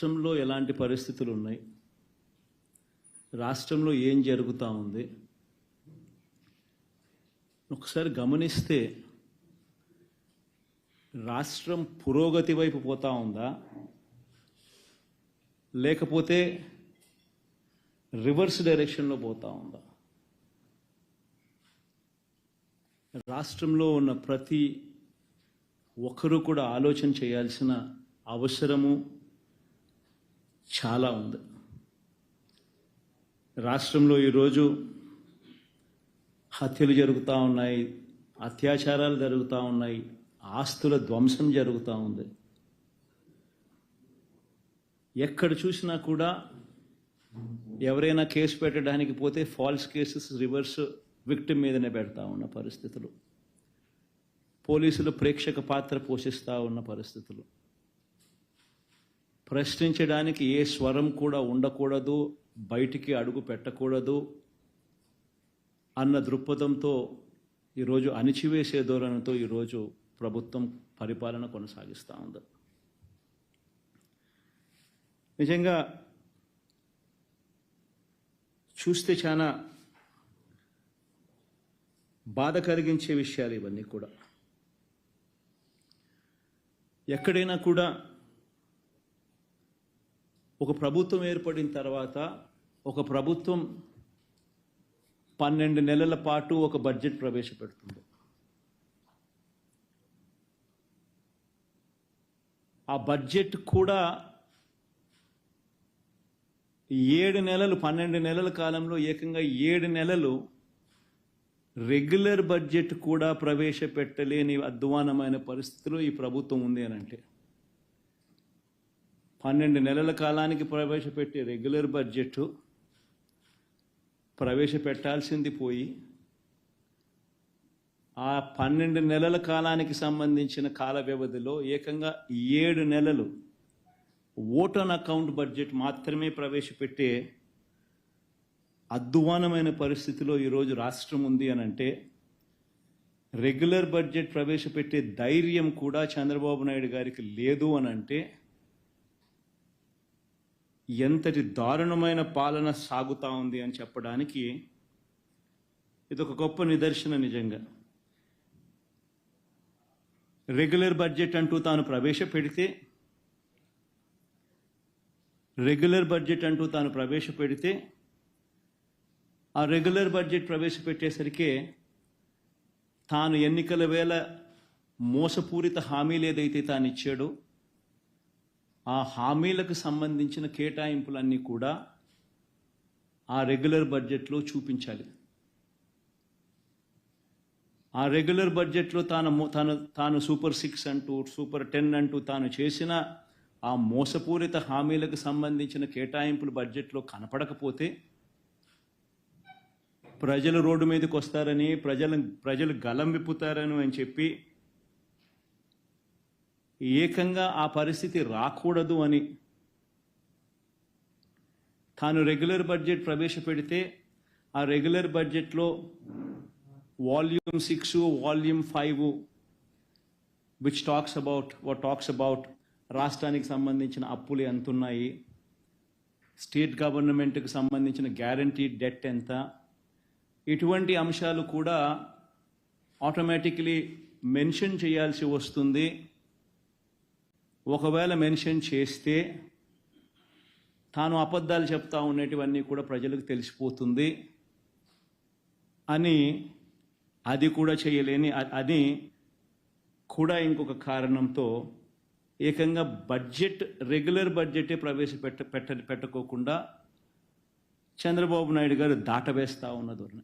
రాష్ట్రంలో ఎలాంటి పరిస్థితులు ఉన్నాయి రాష్ట్రంలో ఏం జరుగుతూ ఉంది? ఒకసారి గమనిస్తే రాష్ట్రం పురోగతి వైపు పోతా ఉందా? లేకపోతే రివర్స్ డైరెక్షన్లో పోతా ఉందా? రాష్ట్రంలో ఉన్న ప్రతి ఒక్కరూ కూడా ఆలోచన చేయాల్సిన అవసరము చాలా ఉంది. రాష్ట్రంలో ఈరోజు హత్యలు జరుగుతూ ఉన్నాయి అత్యాచారాలు జరుగుతూ ఉన్నాయి ఆస్తుల ధ్వంసం జరుగుతూ ఉంది. ఎక్కడ చూసినా కూడా ఎవరైనా కేసు పెట్టడానికి పోతే ఫాల్స్ కేసెస్ రివర్స్ విక్టిమ్ మీదనే పెడతా ఉన్న పరిస్థితులు. పోలీసులు ప్రేక్షక పాత్ర పోషిస్తూ ఉన్న పరిస్థితులు. ప్రశ్నించడానికి ఏ స్వరం కూడా ఉండకూడదు బయటికి అడుగు పెట్టకూడదు అన్న దృక్పథంతో ఈరోజు అణిచివేసే ధోరణితో ఈరోజు ప్రభుత్వం పరిపాలన కొనసాగిస్తూ ఉంది. నిజంగా చూస్తే చాలా బాధ కలిగించే విషయాలు ఇవన్నీ కూడా. ఎక్కడైనా కూడా ఒక ప్రభుత్వం ఏర్పడిన తర్వాత ఒక ప్రభుత్వం పన్నెండు నెలల పాటు ఒక బడ్జెట్ ప్రవేశపెడుతుంది. ఆ బడ్జెట్ కూడా ఏడు నెలలు పన్నెండు నెలల కాలంలో ఏకంగా ఏడు నెలలు రెగ్యులర్ బడ్జెట్ కూడా ప్రవేశపెట్టలేని అధ్వానమైన పరిస్థితిలో ఈ ప్రభుత్వం ఉంది అని అంటే. పన్నెండు నెలల కాలానికి ప్రవేశపెట్టే రెగ్యులర్ బడ్జెట్ ప్రవేశపెట్టాల్సింది పోయి ఆ పన్నెండు నెలల కాలానికి సంబంధించిన కాల వ్యవధిలో ఏకంగా ఏడు నెలలు ఓటన్ అకౌంట్ బడ్జెట్ మాత్రమే ప్రవేశపెట్టే అధ్వానమైన పరిస్థితిలో ఈరోజు రాష్ట్రం ఉంది అని అంటే రెగ్యులర్ బడ్జెట్ ప్రవేశపెట్టే ధైర్యం కూడా చంద్రబాబు నాయుడు గారికి లేదు అని అంటే ఎంతటి దారుణమైన పాలన సాగుతా ఉంది అని చెప్పడానికి ఇది ఒక గొప్ప నిదర్శన నిజంగా. రెగ్యులర్ బడ్జెట్ అంటూ తాను ప్రవేశపెడితే రెగ్యులర్ బడ్జెట్ అంటూ తాను ప్రవేశపెడితే ఆ రెగ్యులర్ బడ్జెట్ ప్రవేశపెట్టేసరికి తాను ఎన్నికల వేళ మోసపూరిత హామీలు ఏదైతే తాను ఇచ్చాడో ఆ హామీలకు సంబంధించిన కేటాయింపులన్నీ కూడా ఆ రెగ్యులర్ బడ్జెట్లో చూపించాలి. ఆ రెగ్యులర్ బడ్జెట్లో తాను తను తాను తాను సూపర్ సిక్స్ అంటూ సూపర్ టెన్ అంటూ తాను చేసిన ఆ మోసపూరిత హామీలకు సంబంధించిన కేటాయింపులు బడ్జెట్లో కనపడకపోతే ప్రజలు రోడ్డు మీదకి వస్తారని ప్రజలు ప్రజలు గలం విప్పుతారని అని చెప్పి ఏకంగా ఆ పరిస్థితి రాకూడదు అని. తాను రెగ్యులర్ బడ్జెట్ ప్రవేశపెడితే ఆ రెగ్యులర్ బడ్జెట్లో volume six volume five which talks about what talks about రాష్ట్రానికి సంబంధించిన అప్పులు ఎంత ఉన్నాయి స్టేట్ గవర్నమెంట్కి సంబంధించిన గ్యారంటీ డెట్ ఎంత ఇటువంటి అంశాలు కూడా ఆటోమేటిక్లీ మెన్షన్ చేయాల్సి వస్తుంది. ఒకవేళ మెన్షన్ చేస్తే తాను అబద్ధాలు చెప్తా ఉండేటివన్నీ కూడా ప్రజలకు తెలిసిపోతుంది అని అది కూడా చేయలేని అది అని కూడా ఇంకొక కారణంతో ఏకంగా బడ్జెట్ రెగ్యులర్ బడ్జెటే ప్రవేశపెట్ట పెట్ట పెట్టుకోకుండా చంద్రబాబు నాయుడు గారు దాటవేస్తూ ఉన్న ధోరణి